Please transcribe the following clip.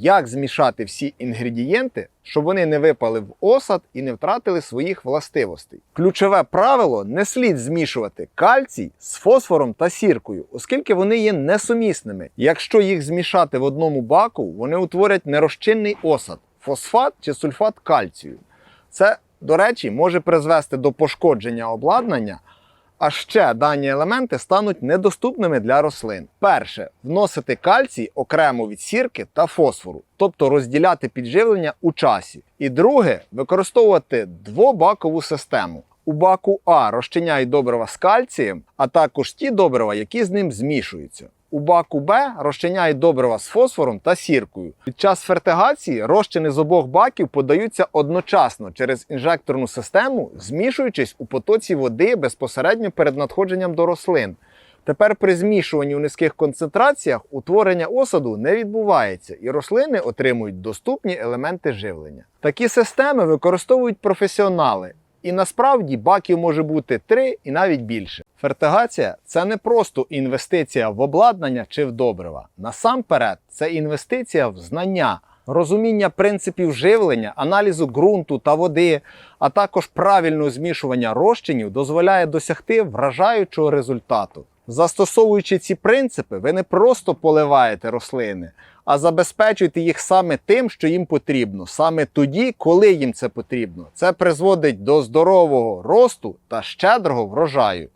як змішати всі інгредієнти, щоб вони не випали в осад і не втратили своїх властивостей. Ключове правило не слід змішувати кальцій з фосфором та сіркою, оскільки вони є несумісними. Якщо їх змішати в одному баку, вони утворять нерозчинний осад фосфат чи сульфат кальцію. Це, до речі, може призвести до пошкодження обладнання. А ще дані елементи стануть недоступними для рослин. Перше вносити кальцій окремо від сірки та фосфору, тобто розділяти підживлення у часі. І друге використовувати двобакову систему. У баку А розчиняють добрива з кальцієм, а також ті добрива, які з ним змішуються. У баку Б розчиняють добрива з фосфором та сіркою. Під час фертигації розчини з обох баків подаються одночасно через інжекторну систему, змішуючись у потоці води безпосередньо перед надходженням до рослин. Тепер при змішуванні у низьких концентраціях утворення осаду не відбувається, і рослини отримують доступні елементи живлення. Такі системи використовують професіонали. І насправді баків може бути три і навіть більше. Фертигація це не просто інвестиція в обладнання чи в добрива. Насамперед, це інвестиція в знання, розуміння принципів живлення, аналізу ґрунту та води, а також правильного змішування розчинів дозволяє досягти вражаючого результату. Застосовуючи ці принципи, ви не просто поливаєте рослини, а забезпечуєте їх саме тим, що їм потрібно, саме тоді, коли їм це потрібно. Це призводить до здорового росту та щедрого врожаю.